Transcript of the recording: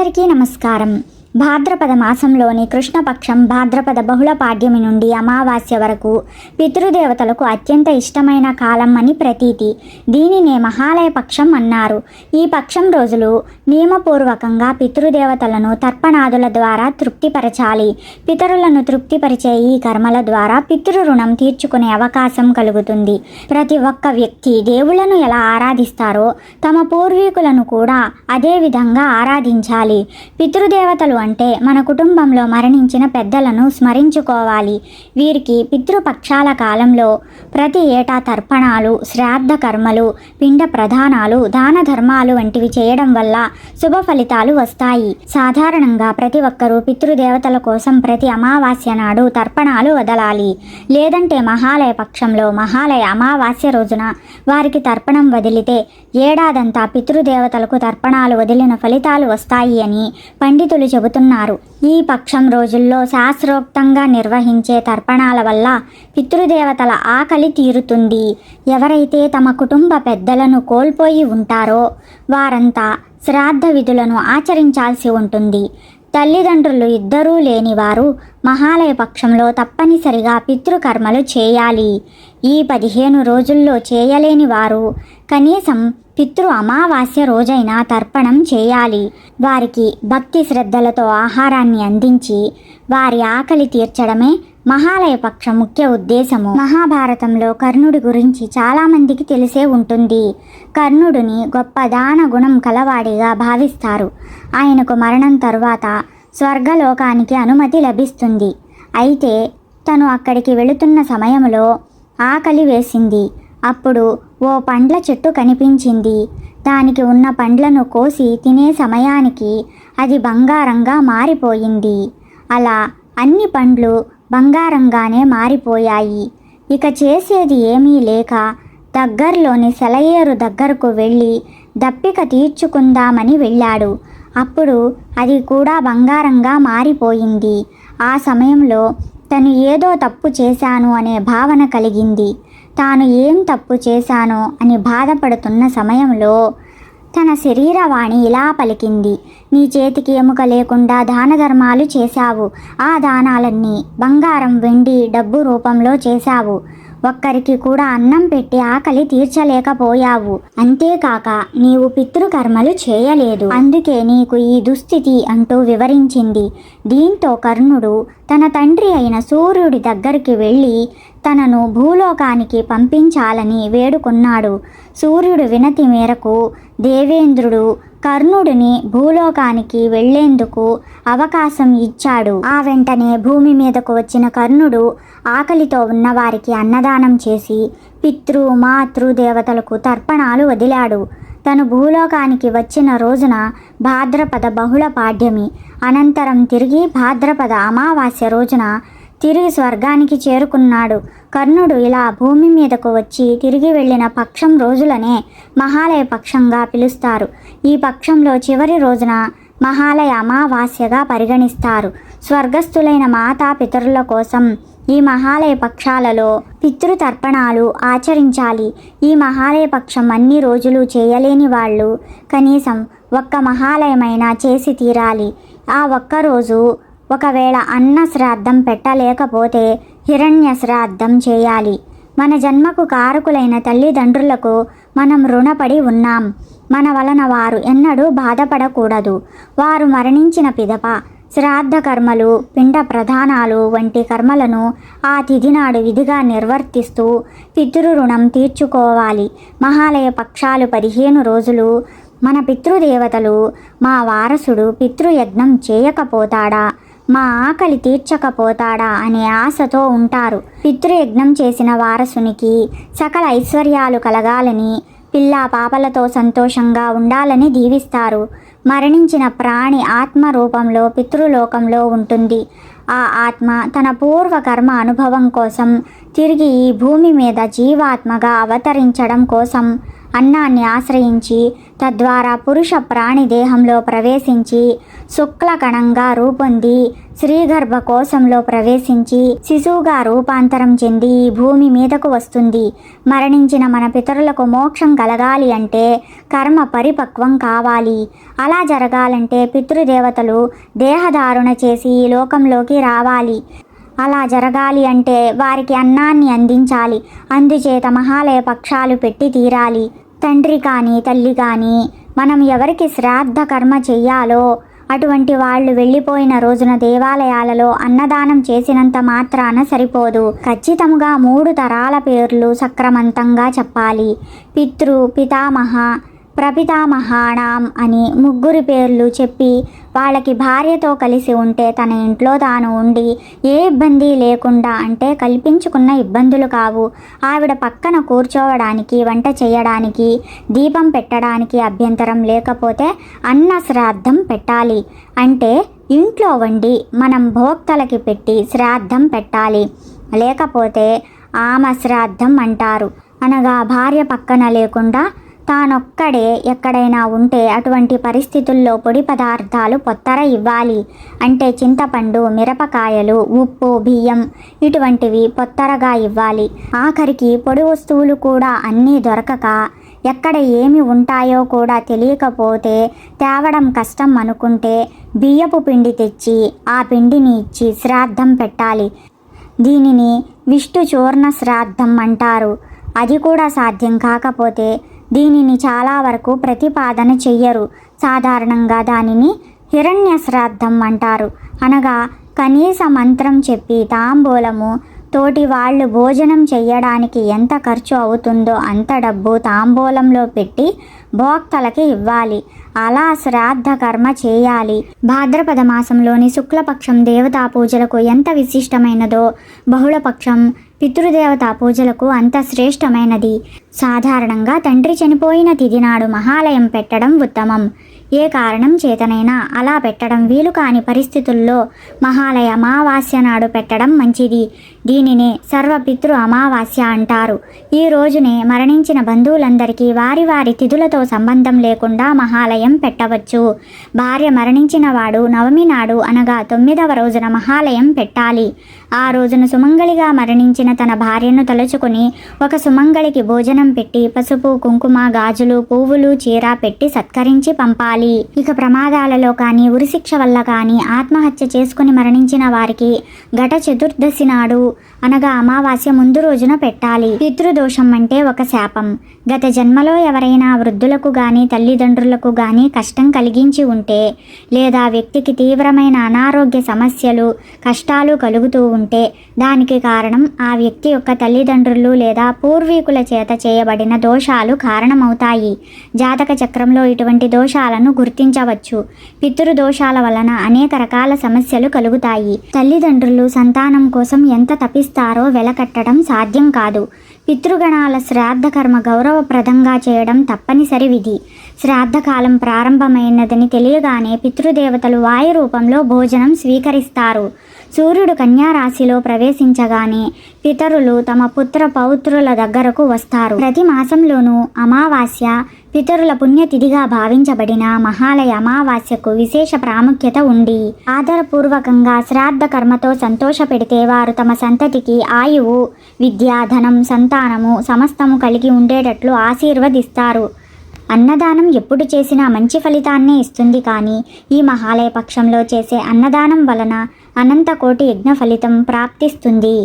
అందరికీ నమస్కారం. భాద్రపద మాసంలోని కృష్ణపక్షం భాద్రపద బహుళ పాడ్యమి నుండి అమావాస్య వరకు పితృదేవతలకు అత్యంత ఇష్టమైన కాలం అని ప్రతీతి. దీనినే మహాలయ పక్షం అన్నారు. ఈ పక్షం రోజులు నియమపూర్వకంగా పితృదేవతలను తర్పణాదుల ద్వారా తృప్తిపరచాలి. పితరులను తృప్తిపరిచే ఈ కర్మల ద్వారా పితృ రుణం తీర్చుకునే అవకాశం కలుగుతుంది. ప్రతి ఒక్క వ్యక్తి దేవులను ఎలా ఆరాధిస్తారో తమ పూర్వీకులను కూడా అదే విధంగా ఆరాధించాలి. పితృదేవతలు అంటే మన కుటుంబంలో మరణించిన పెద్దలను స్మరించుకోవాలి. వీరికి పితృపక్షాల కాలంలో ప్రతి ఏటా తర్పణాలు శ్రాద్ధ కర్మలు పిండ ప్రధానాలు దాన ధర్మాలు వంటివి చేయడం వల్ల శుభ ఫలితాలు వస్తాయి. సాధారణంగా ప్రతి ఒక్కరూ పితృదేవతల కోసం ప్రతి అమావాస్య నాడు తర్పణాలు వదలాలి. లేదంటే మహాలయ పక్షంలో మహాలయ అమావాస్య రోజున వారికి తర్పణం వదిలితే ఏడాదంతా పితృదేవతలకు తర్పణాలు వదిలిన ఫలితాలు వస్తాయి అని పండితులు చెబుతున్నారు ఈ పక్షం రోజుల్లో శాస్త్రోక్తంగా నిర్వహించే తర్పణాల వల్ల పితృదేవతల ఆకలి తీరుతుంది. ఎవరైతే తమ కుటుంబ పెద్దలను కోల్పోయి ఉంటారో వారంతా శ్రాద్ధ విధులను ఆచరించాల్సి ఉంటుంది. తల్లిదండ్రులు ఇద్దరూ లేని వారు మహాలయ పక్షంలో తప్పనిసరిగా పితృకర్మలు చేయాలి. ఈ పదిహేను రోజుల్లో చేయలేని వారు కనీసం పితృ అమావాస్య రోజైన తర్పణం చేయాలి. వారికి భక్తి శ్రద్ధలతో ఆహారాన్ని అందించి వారి ఆకలి తీర్చడమే మహాలయ పక్ష ముఖ్య ఉద్దేశము. మహాభారతంలో కర్ణుడి గురించి చాలామందికి తెలిసే ఉంటుంది. కర్ణుడిని గొప్ప దాన గుణం కలవాడిగా భావిస్తారు. ఆయనకు మరణం తరువాత స్వర్గలోకానికి అనుమతి లభిస్తుంది. అయితే తను అక్కడికి వెళుతున్న సమయంలో ఆకలి వేసింది. అప్పుడు ఓ పండ్ల చెట్టు కనిపించింది. దానికి ఉన్న పండ్లను కోసి తినే సమయానికి అది బంగారంగా మారిపోయింది. అలా అన్ని పండ్లు బంగారంగానే మారిపోయాయి. ఇక చేసేది ఏమీ లేక దగ్గరలోని సెలయేరు దగ్గరకు వెళ్ళి దప్పిక తీర్చుకుందామని వెళ్ళాడు. అప్పుడు అది కూడా బంగారంగా మారిపోయింది. ఆ సమయంలో తను ఏదో తప్పు చేశాను అనే భావన కలిగింది. తాను ఏం తప్పు చేశానో అని బాధపడుతున్న సమయంలో తన శరీరవాణి ఇలా పలికింది. నీ చేతికి ఎముక లేకుండా దాన ధర్మాలు చేశావు. ఆ దానాలన్నీ బంగారం వెండి డబ్బు రూపంలో చేశావు. ఒక్కరికి కూడా అన్నం పెట్టి ఆకలి తీర్చలేకపోయావు. అంతేకాక నీవు పితృకర్మలు చేయలేదు. అందుకే నీకు ఈ దుస్థితి అంటూ వివరించింది. దీంతో కర్ణుడు తన తండ్రి అయిన సూర్యుడి దగ్గరికి వెళ్ళి తనను భూలోకానికి పంపించాలని వేడుకున్నాడు. సూర్యుడు వినతి మేరకు దేవేంద్రుడు కర్ణుడిని భూలోకానికి వెళ్ళేందుకు అవకాశం ఇచ్చాడు. ఆ వెంటనే భూమి మీదకు వచ్చిన కర్ణుడు ఆకలితో ఉన్నవారికి అన్నదానం చేసి పితృ మాతృ దేవతలకు తర్పణాలు వదిలాడు. తను భూలోకానికి వచ్చిన రోజున భాద్రపద బహుళ పాడ్యమి అనంతరం తిరిగి భాద్రపద అమావాస్య రోజున తిరిగి స్వర్గానికి చేరుకున్నాడు. కర్ణుడు ఇలా భూమి మీదకు వచ్చి తిరిగి వెళ్ళిన పక్షం రోజులనే మహాలయ పక్షంగా పిలుస్తారు. ఈ పక్షంలో చివరి రోజున మహాలయ అమావాస్యగా పరిగణిస్తారు. స్వర్గస్థులైన మాతా పితరుల కోసం ఈ మహాలయ పక్షాలలో పితృతర్పణాలు ఆచరించాలి. ఈ మహాలయ పక్షం అన్ని రోజులు చేయలేని వాళ్ళు కనీసం ఒక్క మహాలయమైనా చేసి తీరాలి. ఆ ఒక్కరోజు ఒకవేళ అన్న శ్రాద్ధం పెట్టలేకపోతే హిరణ్య శ్రాద్ధం చేయాలి. మన జన్మకు కారకులైన తల్లిదండ్రులకు మనం రుణపడి ఉన్నాం. మన వలన వారు ఎన్నడూ బాధపడకూడదు. వారు మరణించిన పిదప శ్రాద్ధ కర్మలు పిండ ప్రధానాలు వంటి కర్మలను ఆ తిథి నాడు విధిగా నిర్వర్తిస్తూ పితృ రుణం తీర్చుకోవాలి. మహాలయ పక్షాలు పదిహేను రోజులు మన పితృదేవతలు మా వారసుడు పితృయజ్ఞం చేయకపోతాడా? మా ఆకలి తీర్చకపోతాడా అనే ఆశతో ఉంటారు. పితృయజ్ఞం చేసిన వారసునికి సకల ఐశ్వర్యాలు కలగాలని పిల్ల పాపలతో సంతోషంగా ఉండాలని దీవిస్తారు. మరణించిన ప్రాణి ఆత్మ రూపంలో పితృలోకంలో ఉంటుంది. ఆ ఆత్మ తన పూర్వ కర్మ అనుభవం కోసం తిరిగి ఈ భూమి మీద జీవాత్మగా అవతరించడం కోసం అన్నాన్ని ఆశ్రయించి తద్వారా పురుష ప్రాణి దేహంలో ప్రవేశించి శుక్లకణంగా రూపొంది. శ్రీగర్భ కోశంలో ప్రవేశించి శిశువుగా రూపాంతరం చెంది ఈ భూమి మీదకు వస్తుంది. మరణించిన మన పితరులకు మోక్షం కలగాలి అంటే కర్మ పరిపక్వం కావాలి. అలా జరగాలంటే పితృదేవతలు దేహధారణ చేసి ఈ లోకంలోకి రావాలి. అలా జరగాలి అంటే వారికి అన్నాన్ని అందించాలి. అందుచేత మహాలయ పక్షాలు పెట్టి తీరాలి. తండ్రి కానీ తల్లి కానీ మనం ఎవరికి శ్రాద్ధ కర్మ చెయ్యాలో అటువంటి వాళ్ళు వెళ్ళిపోయిన రోజున దేవాలయాలలో అన్నదానం చేసినంత మాత్రాన సరిపోదు. ఖచ్చితంగా మూడు తరాల పేర్లు సక్రమంతంగా చెప్పాలి. పితృ పితామహ ప్రభితామహాణం అని ముగ్గురి పేర్లు చెప్పి వాళ్ళకి భార్యతో కలిసి ఉంటే తన ఇంట్లో తాను ఉండి ఏ ఇబ్బంది లేకుండా అంటే కల్పించుకున్న ఇబ్బందులు కావు. ఆవిడ పక్కన కూర్చోవడానికి వంట చేయడానికి దీపం పెట్టడానికి అభ్యంతరం లేకపోతే అన్న శ్రాద్ధం పెట్టాలి. అంటే ఇంట్లో వండి మనం భోక్తలకి పెట్టి శ్రాద్ధం పెట్టాలి. లేకపోతే ఆమ శ్రాద్ధం అంటారు. అనగా భార్య పక్కన లేకుండా తానొక్కడే ఎక్కడైనా ఉంటే అటువంటి పరిస్థితుల్లో పొడి పదార్థాలు పొత్తర ఇవ్వాలి. అంటే చింతపండు మిరపకాయలు ఉప్పు బియ్యం ఇటువంటివి పొత్తరగా ఇవ్వాలి. ఆఖరికి పొడి వస్తువులు కూడా అన్నీ దొరకక ఎక్కడ ఏమి ఉంటాయో కూడా తెలియకపోతే తేవడం కష్టం అనుకుంటే బియ్యపు పిండి తెచ్చి ఆ పిండిని ఇచ్చి శ్రాద్ధం పెట్టాలి. దీనిని విష్ణు చూర్ణ శ్రాద్ధం అంటారు. అది కూడా సాధ్యం కాకపోతే దీనిని చాలా వరకు ప్రతిపాదన చెయ్యరు. సాధారణంగా దానిని హిరణ్య శ్రాద్ధం అంటారు. అనగా కనీస మంత్రం చెప్పి తాంబూలము తోటి వాళ్ళు భోజనం చేయడానికి ఎంత ఖర్చు అవుతుందో అంత డబ్బు తాంబూలంలో పెట్టి భోక్తలకి ఇవ్వాలి. అలా శ్రాద్ధ కర్మ చేయాలి. భాద్రపద మాసంలోని శుక్లపక్షం దేవతా పూజలకు ఎంత విశిష్టమైనదో బహుళపక్షం పితృదేవత పూజలకు అంత శ్రేష్టమైనది. సాధారణంగా తండ్రి చనిపోయిన తిదినాడు మహాలయం పెట్టడం ఉత్తమం. ఏ కారణం చేతనైనా అలా పెట్టడం వీలు కాని పరిస్థితుల్లో మహాలయ అమావాస్య నాడు పెట్టడం మంచిది. దీనినే సర్వపితృ అమావాస్య అంటారు. ఈ రోజునే మరణించిన బంధువులందరికీ వారి వారి తిథులతో సంబంధం లేకుండా మహాలయం పెట్టవచ్చు. భార్య మరణించిన వాడు నవమి నాడు అనగా తొమ్మిదవ రోజున మహాలయం పెట్టాలి. ఆ రోజున సుమంగళిగా మరణించిన తన భార్యను తలుచుకుని ఒక సుమంగళికి భోజనం పెట్టి పసుపు కుంకుమ గాజులు పువ్వులు చీర పెట్టి సత్కరించి పంపాలి. ఇక ప్రమాదాలలో కానీ ఉరిశిక్ష వల్ల కానీ ఆత్మహత్య చేసుకుని మరణించిన వారికి ఘట చతుర్దశి నాడు అనగా అమావాస్య ముందు రోజున పెట్టాలి. పితృదోషం అంటే ఒక శాపం. గత జన్మలో ఎవరైనా వృద్ధులకు గాని తల్లిదండ్రులకు గాని కష్టం కలిగించి ఉంటే లేదా వ్యక్తికి తీవ్రమైన అనారోగ్య సమస్యలు కష్టాలు కలుగుతూ ఉంటే దానికి కారణం ఆ వ్యక్తి యొక్క తల్లిదండ్రులు లేదా పూర్వీకుల చేత చేయబడిన దోషాలు కారణమవుతాయి. జాతక చక్రంలో ఇటువంటి దోషాలను గుర్తించవచ్చు. పితృదోషాల వలన అనేక రకాల సమస్యలు కలుగుతాయి. తల్లిదండ్రులు సంతానం కోసం ఎంత తపిస్తారో వెలకట్టడం సాధ్యం కాదు. పితృగణాల శ్రాద్ధ కర్మ గౌరవప్రదంగా చేయడం తప్పనిసరి విధి. శ్రాద్ధకాలం ప్రారంభమైనదని తెలియగానే పితృదేవతలు వాయు రూపంలో భోజనం స్వీకరిస్తారు. సూర్యుడు కన్యారాశిలో ప్రవేశించగానే పితరులు తమ పుత్ర పౌత్రుల దగ్గరకు వస్తారు. ప్రతి మాసంలోనూ అమావాస్య పితరుల పుణ్యతిథిగా భావించబడిన మహాలయ అమావాస్యకు విశేష ప్రాముఖ్యత ఉంది. ఆదరపూర్వకంగా శ్రాద్ధ కర్మతో సంతోషపెడితే వారు తమ సంతతికి ఆయువు విద్య ధనం సంతానము సమస్తము కలిగి ఉండేటట్లు ఆశీర్వదిస్తారు. అన్నదానం ఎప్పుడు చేసినా మంచి ఫలితాన్నే ఇస్తుంది కానీ ఈ మహాలయ పక్షంలో చేసే అన్నదానం వలన అనంత కోటి యజ్ఞ ఫలితం ప్రాప్తిస్తుంది.